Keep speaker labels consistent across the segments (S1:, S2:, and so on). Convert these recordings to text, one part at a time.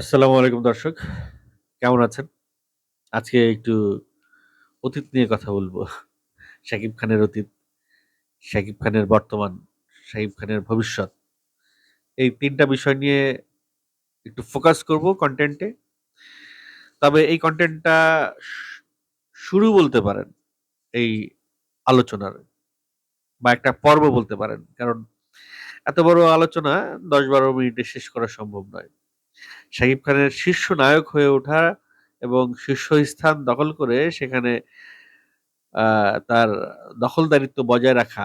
S1: আসসালামু আলাইকুম দর্শক। কেমন আছেন? আজকে একটু অতীত নিয়ে কথা বলব। শাকিব খানের অতীত, শাকিব খানের বর্তমান, শাকিব খানের ভবিষ্যৎ। এই তিনটা বিষয় নিয়ে একটু ফোকাস করব কন্টেন্টে তবে এই কন্টেন্টটা শুরু বলতে পারেন এই আলোচনার বা একটা পর্ব বলতে পারেন। কারণ এত বড় আলোচনা দশ বারো মিনিটে শেষ করা সম্ভব নয়। শাকিব খানের শীর্ষ নায়ক হয়ে ওঠা এবং শীর্ষস্থান দখল করে সেখানে তার দখলদারিত্ব বজায় রাখা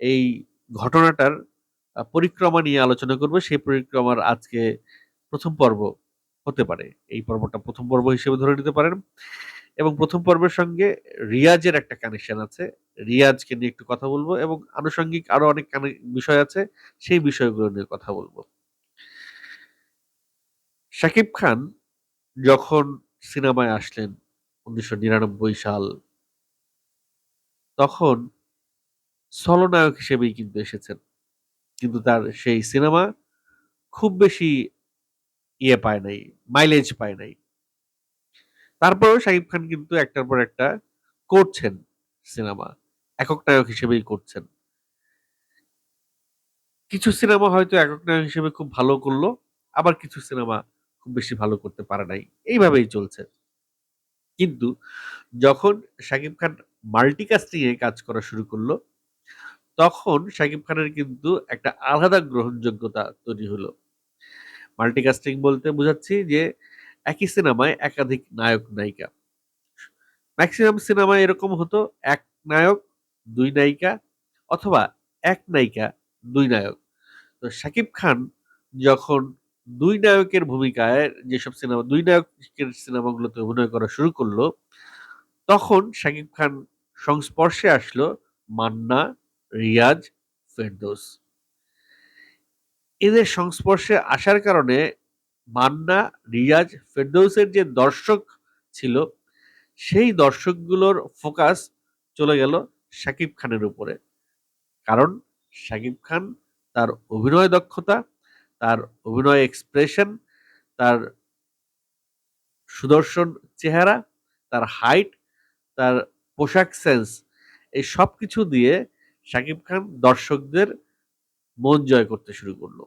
S1: এই ঘটনাটার পরিক্রমা নিয়ে আলোচনা করব। সেই পরিক্রমার আজকে ১ম পর্ব হতে পারে। এই পর্বটা প্রথম পর্ব হিসেবে ধরে নিতে পারেন। এবং প্রথম পর্বের সঙ্গে রিয়াজের একটা কানেকশন আছে। রিয়াজকে নিয়ে একটু কথা বলব এবং আনুষঙ্গিক আরও অনেক বিষয় আছে। সেই বিষয়গুলো নিয়ে কথা বলব। শাকিব খান যখন সিনেমায় আসলেন ১৯৯৯ সাল তখন ছলনায়ক হিসেবেই কিন্তু এসেছেন। কিন্তু তার সেই সিনেমা খুব বেশি ইয়ে পায় নাই, মাইলেজ পায় নাই। তারপরেও শাকিব খান কিন্তু একটার পর একটা করছেন সিনেমা। একক নায়ক হিসেবেই করছেন। কিছু সিনেমা হয়তো একক নায়ক হিসেবে খুব ভালো করল আবার কিছু সিনেমা খুব বেশি ভালো করতে পারে নাই। এইভাবেই চলছে। কিন্তু যখন শাকিব খান মাল্টিকাস্টিং এ কাজ করা শুরু করল তখন শাকিব খানের কিন্তু একটা আলাদা গ্রহণযোগ্যতা তৈরি হলো। মাল্টিকাস্টিং বলতে বোঝাচ্ছি যে একই সিনেমায় একাধিক নায়ক-নায়িকা। ম্যাক্সিমাম সিনেমায় এরকম হতো এক নায়ক, দুই নায়িকা অথবা এক নায়িকা, দুই নায়ক। তো শাকিব খান যখন ২ নায়কের ভূমিকায় যেসব সিনেমা দুই নায়কের সিনেমাগুলোতে অভিনয় করা শুরু করল তখন শাকিব খান সংস্পর্শে আসলো মান্না, রিয়াজ, ফেরদৌস। এদের সংস্পর্শে আসার কারণে মান্না, রিয়াজ, ফেরদৌসের যে দর্শক ছিল, সেই দর্শকগুলোর ফোকাস চলে গেল শাকিব খানের উপরে। কারণ শাকিব খান তার অভিনয় দক্ষতা, তার অভিনয় এক্সপ্রেশন, তার সুদর্শন চেহারা, তার হাইট, তার পোশাক সেন্স এই সবকিছু দিয়ে শাকিব খান দর্শকদের মন জয় করতে শুরু করল।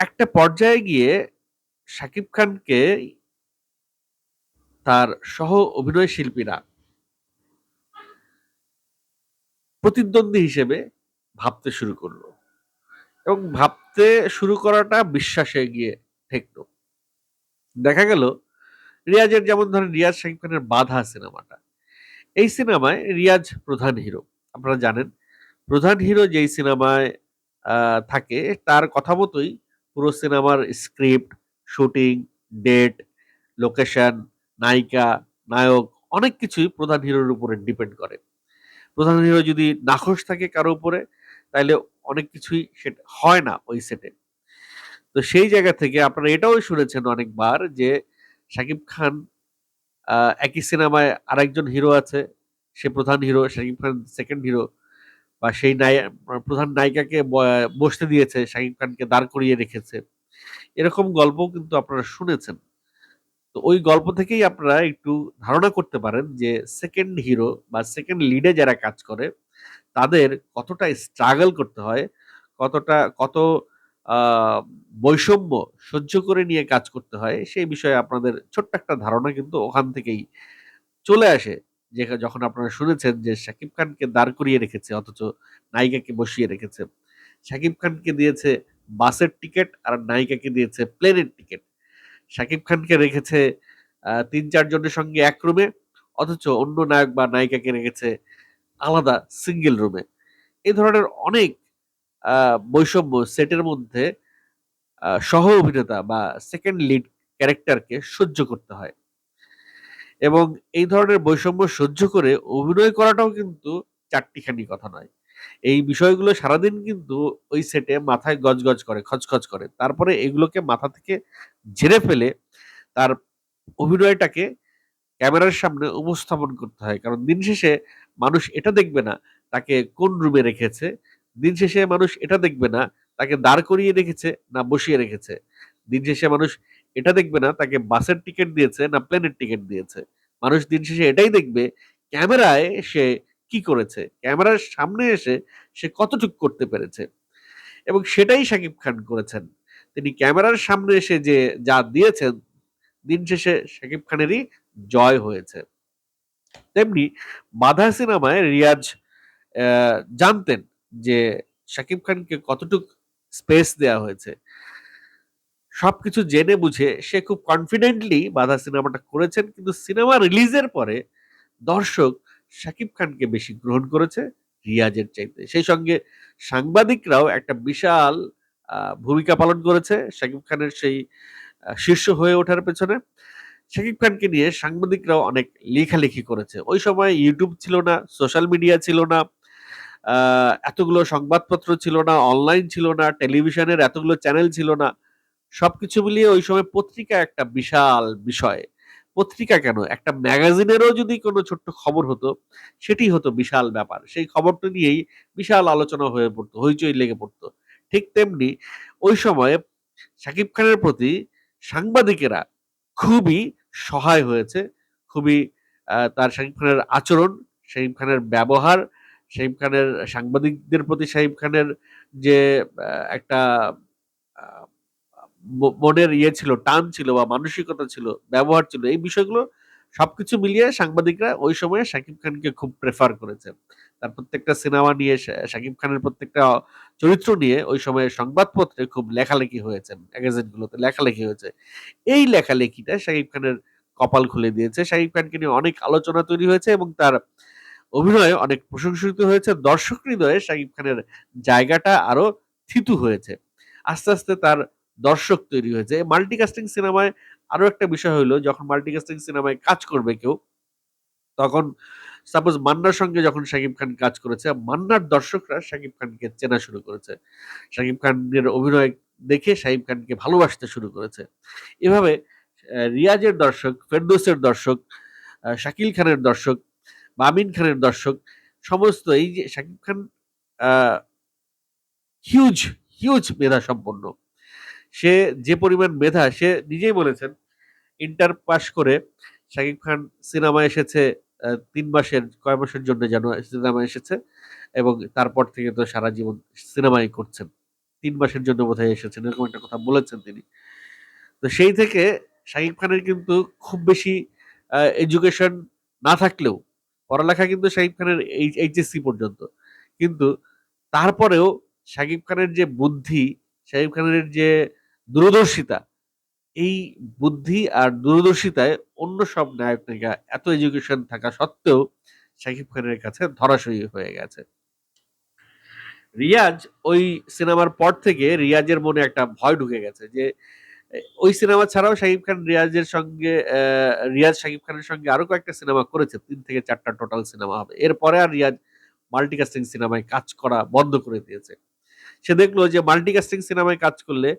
S1: একটা পর্যায়ে গিয়ে শাকিব খানকে তার সহ অভিনয় শিল্পীরা প্রতিদ্বন্দ্বী হিসেবে ভাবতে শুরু করল এবং ভাবতে শুরু করাটা বিশ্বাসে গিয়ে ঠেকলো। দেখা গেল রিয়াজের যেমন ধরেন রিয়াজ শাকিব খানের 'বাধা' সিনেমাটা। এই সিনেমায় রিয়াজ প্রধান হিরো। আপনারা জানেন প্রধান হিরো যেই সিনেমায় থাকে তার কথা মতোই পুরো সিনেমার স্ক্রিপ্ট, শুটিং, ডেট, লোকেশন, নায়িকা, নায়ক অনেক কিছুই প্রধান হিরোর উপরে ডিপেন্ড করে। প্রধান হিরো যদি নাখোশ থাকে কারও উপরে তাইলে অনেক কিছুই সেটা হয় না ওই সেটে। তো সেই জায়গা থেকে আপনারা এটাও শুনেছেন অনেকবার যে শাকিব খান একই সিনেমায় আরেকজন হিরো আছে। সে প্রধান hero, Shakib Khan second hero বা সেই প্রধান নায়িকাকে বসতে দিয়েছে, শাকিব খানকে দাঁড় করিয়ে রেখেছে। এরকম গল্প কিন্তু আপনারা শুনেছেন। তো ওই গল্প থেকেই আপনারা একটু ধারণা করতে পারেন যে সেকেন্ড হিরো বা সেকেন্ড লিডে যারা কাজ করে, তাদের কতটা স্ট্রাগল করতে হয়, কতটা কত বৈষম্য সহ্য করে নিয়ে কাজ করতে হয়, সেই বিষয়ে আপনাদের ছোট্ট একটা ধারণা কিন্তু ওখান থেকেই চলে আসে। যে যখন আপনারা শুনেছেন যে শাকিব খানকে দাঁড় করিয়ে রেখেছে অথচ নায়িকাকে বসিয়ে রেখেছে। শাকিব খানকে দিয়েছে বাসের টিকিট আর নায়িকাকে দিয়েছে প্লেনের টিকিট শাকিব খানকে রেখেছে তিন ৩-৪ সঙ্গে এক রুমে অথচ অন্য নায়ক বা নায়িকাকে রেখেছে আলাদা সিঙ্গেল রুমে। এই ধরনের অনেক বৈষম্য সেটের মধ্যে সহ অভিনেতা বা সেকেন্ড লিড ক্যারেক্টারকে সহ্য করতে হয়। এবং এই ধরনের বৈষম্য সহ্য করে অভিনয় করাটাও কিন্তু চারটিখানি কথা নয়। এই বিষয়গুলো সারাদিন কিন্তু ওই সেটে মাথায় গজগজ করে, খচখচ করে। তারপরে এগুলোকে মাথা থেকে ঝেড়ে ফেলে তার অভিনয়টাকে ক্যামেরার সামনে উপস্থাপন করতে হয়। কারণ দিন শেষে মানুষ এটা দেখবে না, তাকে কোন রুমে রেখেছে। দিন শেষে মানুষ এটা দেখবে না, তাকে দাঁড় করিয়ে রেখেছে না বসিয়ে রেখেছে। দিন শেষে মানুষ এটা দেখবে না, তাকে বাসের টিকিট দিয়েছে না প্লেনের টিকিট দিয়েছে? মানুষ দিন শেষে এটাই দেখবে, ক্যামেরায় সে কি করেছে? ক্যামেরার সামনে এসে সে কতটুকু করতে পেরেছে? এবং সেটাই শাকিব খান করেছেন। তিনি ক্যামেরার সামনে এসে যে যা দিয়েছেন, দিন শেষে শাকিব খানেরই জয় হয়েছে। তেমনি বাধা সিনেমায় রিয়াজ জানতেন যে শাকিব খানকে কতটুক স্পেস দেয়া হয়েছে। সবকিছু জেনে বুঝে সে খুব কনফিডেন্টলি বাধা সিনেমাটা করেছেন, কিন্তু সিনেমা রিলিজের পরে দর্শক শাকিব খানকে বেশি গ্রহণ করেছে রিয়াজের চাইতে। সেই সঙ্গে সাংবাদিকরাও একটা বিশাল ভূমিকা পালন করেছে শাকিব খানের সেই শীর্ষ হয়ে ওঠার পেছনে। শাকিব খানকে নিয়ে সাংবাদিকরাও অনেক লেখালেখি করেছে। ওই সময় ইউটিউব ছিল না সোশ্যাল মিডিয়া ছিল না এতগুলো সংবাদপত্র ছিল না অনলাইন ছিল না টেলিভিশনের এতগুলো চ্যানেল ছিল না। সবকিছু মিলিয়ে ওই সময় পত্রিকা একটা বিশাল বিষয়। পত্রিকা কেন? একটা ম্যাগাজিনেরও যদি কোনো ছোট্ট খবর হতো, সেটি হতো বিশাল ব্যাপার। সেই খবরটা নিয়েই বিশাল আলোচনা হয়ে পড়তো, হইচই লেগে পড়তো। ঠিক তেমনি ওই সময়ে শাকিব খানের প্রতি সাংবাদিকেরা খুবই সহায় হয়েছে। খুবই তার শাকিব খানের আচরণ, শাকিব খানের ব্যবহার শাহিব খানের সাংবাদিকদের প্রতি শাহিব খানের যে একটা মনের ইয়ে ছিল, টান ছিল বা মানসিকতা ছিল, ব্যবহার ছিল, এই বিষয়গুলো সবকিছু মিলিয়ে সাংবাদিকরা ওই সময়ে শাকিব খানকে খুব প্রেফার করেছে। তার প্রত্যেকটা সিনেমা নিয়ে শাকিব খানের প্রত্যেকটা চরিত্র নিয়ে ওই সময়ে সংবাদপত্রে খুব লেখালেখি হয়েছে ম্যাগাজিনগুলোতে লেখালেখি হয়েছে। এই লেখালেখিটা শাকিব খানের কপাল খুলে দিয়েছে। শাকিব খানকে নিয়ে অনেক আলোচনা তৈরি হয়েছে এবং তার অভিনয় অনেক প্রশংসিত হয়েছে। দর্শক হৃদয়ে শাকিব খানের জায়গাটা আরও থিতু হয়েছে। আস্তে আস্তে তার দর্শক তৈরি হয়েছে। মাল্টিকাস্টিং সিনেমায় আরও একটা বিষয় হলো যখন মাল্টিকাস্টিং সিনেমায় কাজ করবে কেউ, তখন সাপোজ মান্নার সঙ্গে যখন শাকিব খান কাজ করেছে, মান্নার দর্শকরা শাকিব খানকে চেনা শুরু করেছে। শাকিব খানের অভিনয় দেখে শাকিব খানকে ভালোবাসতে শুরু করেছে। এভাবে রিয়াজের দর্শক, ফেরদোসের দর্শক শাকিল খানের দর্শক, মামিন খানের দর্শক, সমস্ত এই যে শাকিব খান হিউজ হিউজ মেধা সম্পন্ন। সে যে পরিমাণ মেধা, সে নিজেই বলেছেন ইন্টার পাস করে শাকিব খান সিনেমা এসেছে তিন মাসের, কয় মাসের জন্য যেন সিনেমা এসেছে এবং তারপর থেকে তো সারা জীবন সিনেমাই করছেন। তিন মাসের জন্য বোধহয় এসেছেন, এরকম একটা কথা বলেছেন তিনি। তো সেই থেকে শাকিব খানের কিন্তু খুব বেশি এডুকেশন না থাকলেও পড়ালেখা কিন্তু শাকিব খানের এইচএসসি পর্যন্ত। কিন্তু তারপরেও শাকিব খানের যে বুদ্ধি, শাকিব খানের যে দূরদর্শিতা এই বুদ্ধি আর দূরদর্শিতায় অন্য সব নায়ক নায়িকা এত এডুকেশন থাকা সত্ত্বেও শাকিব খানের কাছে ধরাশয়ী হয়ে গেছে। রিয়াজ ওই সিনেমার পর থেকে রিয়াজের মনে একটা ভয় ঢুকে গেছে যে, ওই সিনেমা ছাড়াও শাকিব খান রিয়াজের সঙ্গে রিয়াজ শাকিব খানের সঙ্গে আরও কয়েকটা সিনেমা করেছে, তিন থেকে চারটা টোটাল সিনেমা হবে। এরপরে আর রিয়াজ মাল্টিকাস্টিং সিনেমায় কাজ করা বন্ধ করে দিয়েছে। সে দেখল যে মাল্টিকাস্টিং সিনেমায় কাজ করলে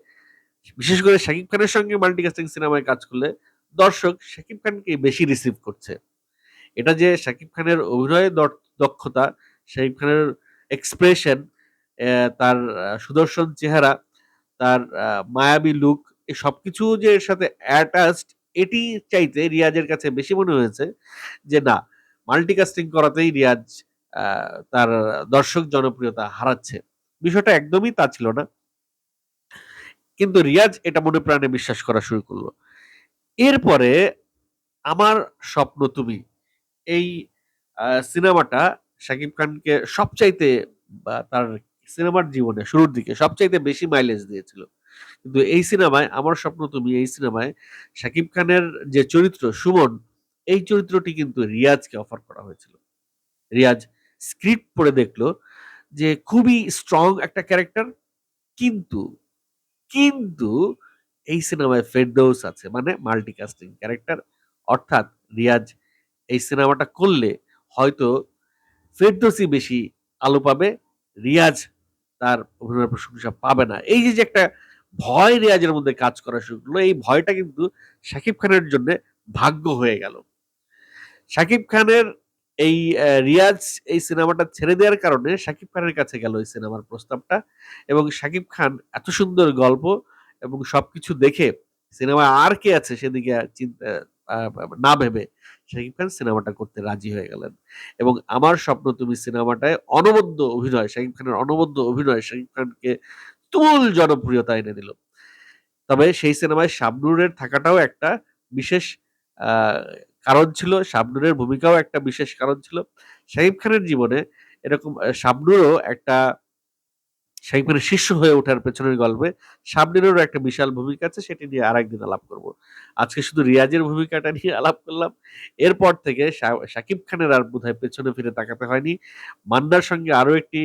S1: বিশেষ করে শাকিব খানের সঙ্গে মাল্টিকাস্টিং সিনেমায় কাজ করলে দর্শক শাকিব খানকে বেশি রিসিভ করছে। এটা যে শাকিব খানের অভিনয়ের দক্ষতা, শাকিব খানের এক্সপ্রেশন তার সুদর্শন চেহারা, তার মায়াবী লুক এই সবকিছু যে এর সাথে অ্যাটাচড এটি চাইতে রিয়াজের কাছে বেশি মনে হয়েছে যে না মাল্টিকাস্টিং করাতেই রিয়াজ তার দর্শক জনপ্রিয়তা হারাচ্ছে। বিষয়টা একদমই তা ছিল না। কিন্তু রিয়াজ এটা মনে প্রাণে বিশ্বাস করা শুরু করল। এরপরে আমার স্বপ্ন তুমি এই সিনেমাটা শাকিব খানকে সবচাইতে তার সিনেমার জীবনে শুরুর দিকে সবচাইতে বেশি মাইলেজ দিয়েছিল। কিন্তু এই সিনেমায়, আমার স্বপ্ন তুমি এই সিনেমায় শাকিব খানের যে চরিত্র সুমন, এই চরিত্রটি কিন্তু রিয়াজকে অফার করা হয়েছিল। রিয়াজ স্ক্রিপ্ট পড়ে দেখল যে খুবই স্ট্রং একটা ক্যারেক্টার কিন্তু কিন্তু এই সিনেমায় ফেরদৌস আছে মানে মাল্টিকাস্টিং ক্যারেক্টার। অর্থাৎ রিয়াজ এই সিনেমাটা করলে হয়তো ফেরদৌসই বেশি আলো পাবে, রিয়াজ তার অভিনয় প্রশংসা পাবে না। এই যে একটা ভয় রেয়াজের মধ্যে কাজ করা শুরু করল এই ভয়টা কিন্তু শাকিব খানের জন্য ভাগ্য হয়ে গেল। শাকিব খানের এই রিয়াজ এই সিনেমাটা ছেড়ে দেওয়ার কারণে শাকিব খানের কাছে গেল এই সিনেমার প্রস্তাবটা এবং শাকিব খান এত সুন্দর গল্প এবং সবকিছু দেখে সিনেমায় আর কে আছে সেদিকে চিন্তা না ভেবে শাকিব খান সিনেমাটা করতে রাজি হয়ে গেলেন। এবং আমার স্বপ্ন তুমি সিনেমাটায় অনবদ্য অভিনয়, শাকিব খানের অনবদ্য অভিনয় শাকিব খানকে তুমুল জনপ্রিয়তা এনে দিল। তবে সেই সিনেমায় শাবনুরের থাকাটাও একটা বিশেষ কারণ ছিল শাবনুরের ভূমিকাও একটা বিশেষ কারণ ছিল। শাকিব খানের জীবনে এরকম শাবনুরও একটা শাকিব খানের শিষ্য হয়ে ওঠার পেছনের গল্পে শাবনুরেরও একটা বিশাল ভূমিকা আছে, সেটি নিয়ে আর একদিন আলাপ করব। আজকে শুধু রিয়াজের ভূমিকাটা নিয়ে আলাপ করলাম। এরপর থেকে শাকিব খানের আর বোধহয় পেছনে ফিরে তাকাতে হয়নি। মান্নার সঙ্গে আরও একটি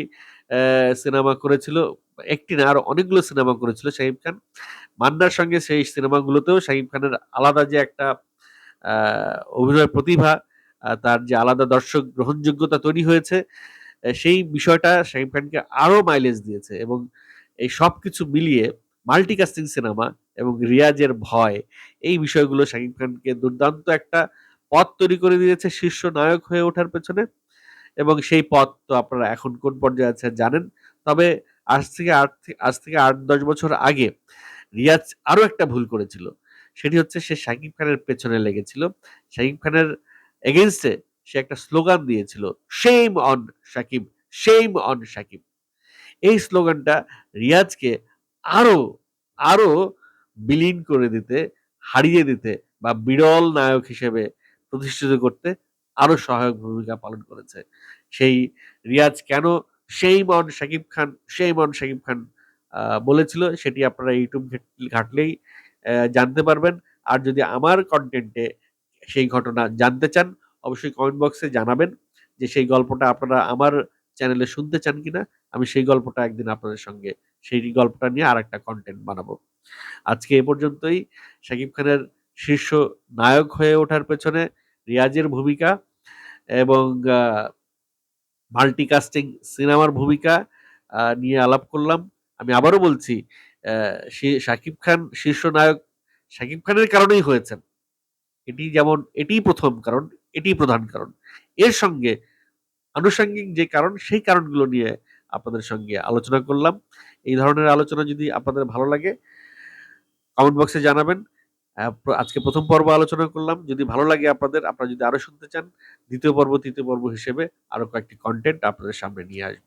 S1: সিনেমা করেছিল, একটি না আরও অনেকগুলো সিনেমা করেছিল শাকিব খান। মান্নার সঙ্গে সেই সিনেমাগুলোতেও শাকিব খানের আলাদা যে একটা অভিনয় প্রতিভা তার যে আলাদা দর্শক গ্রহণযোগ্যতা তৈরি হয়েছে সেই বিষয়টা শাকিব খানকে আরও মাইলেজ দিয়েছে এবং এই সব কিছু মিলিয়ে মাল্টিকাস্টিং সিনেমা এবং রিয়াজের ভয়, এই বিষয়গুলো শাকিব খানকে দুর্দান্ত একটা পথ তৈরি করে দিয়েছে শীর্ষ নায়ক হয়ে ওঠার পেছনে এবং সেই পথ তো আপনারা এখন কোন পর্যায়ে আছে জানেন। তবে আজ থেকে আট আজ থেকে আট, দশ বছর আগে রিয়াজ আরও একটা ভুল করেছিল। সেটি হচ্ছে সে শাকিব খানের পেছনে লেগেছিল। শাকিব খানের এগেনস্টে সে একটা স্লোগান দিয়েছিল shame on Shakib shame on Shakib. এই স্লোগানটা রিয়াজকে আরও আরও বিলীন করে দিতে, হারিয়ে দিতে বা বিরল নায়ক হিসেবে প্রতিষ্ঠিত করতে আরও সহায়ক ভূমিকা পালন করেছে। সেই রিয়াজ কেন সেই মন শাকিব খান সেই মন শাকিব খান বলেছিল, সেটি আপনারা ইউটিউব ঘেট- ঘাটলেই জানতে পারবেন। আর যদি আমার কন্টেন্টে সেই ঘটনা জানতে চান, অবশ্যই কমেন্ট বক্সে জানাবেন যে সেই গল্পটা আপনারা আমার চ্যানেলে শুনতে চান কিনা। আমি সেই গল্পটা একদিন আপনাদের সঙ্গে সেই গল্পটা নিয়ে আর একটা কন্টেন্ট বানাবো। আজকে এ পর্যন্তই। শাকিব খানের শীর্ষ নায়ক হয়ে ওঠার পেছনে রিয়াজের ভূমিকা এবং মাল্টিকাস্টিং সিনেমার ভূমিকা নিয়ে আলাপ করলাম। আমি আবারও বলছি শাকিব খান শীর্ষ নায়ক, শাকিব খানের কারণেই হয়েছেন। এটি যেমন, এটিই প্রথম কারণ, এটিই প্রধান কারণ। এর সঙ্গে আনুষঙ্গিক যে কারণ, সেই কারণগুলো নিয়ে আপনাদের সঙ্গে আলোচনা করলাম। এই ধরনের আলোচনা যদি আপনাদের ভালো লাগে কমেন্ট বক্সে জানাবেন। আজকে প্রথম পর্ব আলোচনা করলাম। যদি ভালো লাগে আপনাদের, আপনারা যদি আরও শুনতে চান, দ্বিতীয় পর্ব, তৃতীয় পর্ব হিসেবে আরও কয়েকটি কন্টেন্ট আপনাদের সামনে নিয়ে আসব।